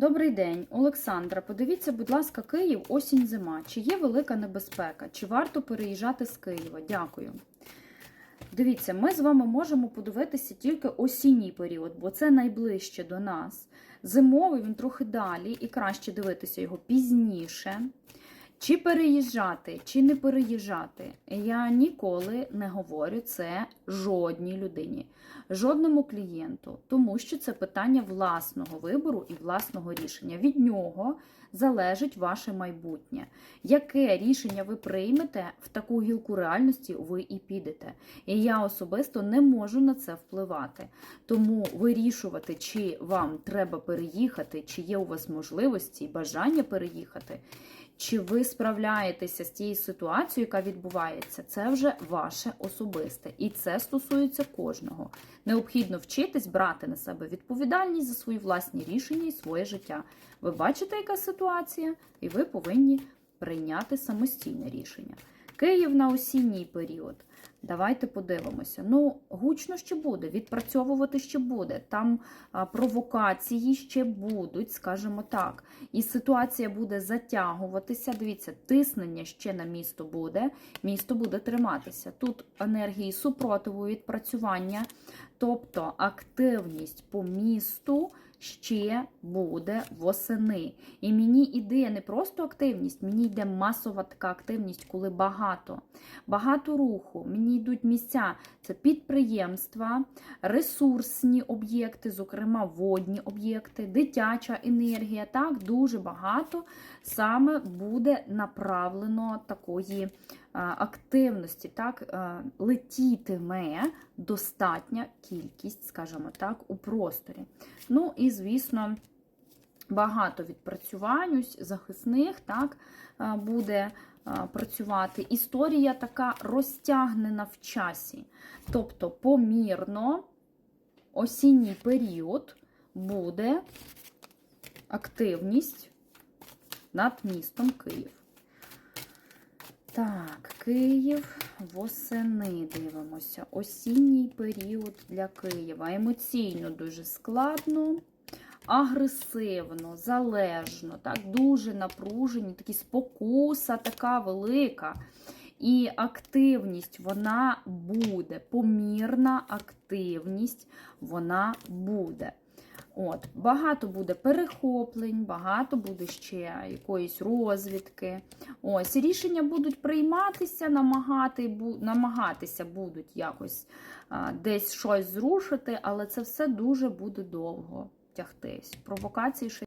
Добрий день, Олександра. Подивіться, будь ласка, Київ, осінь, зима. Чи є велика небезпека? Чи варто переїжджати з Києва? Дякую. Дивіться, ми з вами можемо подивитися тільки осінній період, бо це найближче до нас. Зимовий він трохи далі, і краще дивитися його пізніше. Чи переїжджати, чи не переїжджати, я ніколи не говорю це жодній людині, жодному клієнту, тому що це питання власного вибору і власного рішення. Від нього залежить ваше майбутнє. Яке рішення ви приймете в таку гілку реальності, ви і підете. І я особисто не можу на це впливати. Тому вирішувати, чи вам треба переїхати, чи є у вас можливості і бажання переїхати. Чи ви справляєтеся з тією ситуацією, яка відбувається, це вже ваше особисте. І це стосується кожного. Необхідно вчитись брати на себе відповідальність за свої власні рішення і своє життя. Ви бачите, яка ситуація, і ви повинні прийняти самостійне рішення. Київ на осінній період. Давайте подивимося. Ну, гучно ще буде, відпрацьовувати ще буде. Там провокації ще будуть, скажімо так. І ситуація буде затягуватися. Дивіться, тиснення ще на місто буде. Місто буде триматися. Тут енергії супротиву відпрацювання, тобто активність по місту. Ще буде восени. І мені йде не просто активність, мені йде масова така активність, коли багато. Багато руху. Мені йдуть місця. Це підприємства, ресурсні об'єкти, зокрема водні об'єкти, дитяча енергія. Так, дуже багато саме буде направлено такої активності, так, летітиме достатня кількість, скажімо так, у просторі. Ну і, звісно, багато відпрацювань ось захисних так, буде працювати. Історія така розтягнена в часі. Тобто, помірно, осінній період буде активність над містом Київ. Так, Київ восени дивимося. Осінній період для Києва. Емоційно дуже складно, агресивно, залежно, так, дуже напружені, такі спокуса така велика. І активність вона буде, помірна активність вона буде. От, Багато буде перехоплень, багато буде ще якоїсь розвідки. Ось, Рішення будуть прийматися, намагати, намагатися будуть якось а, десь щось зрушити, але це все дуже буде довго тягтись. Провокації ще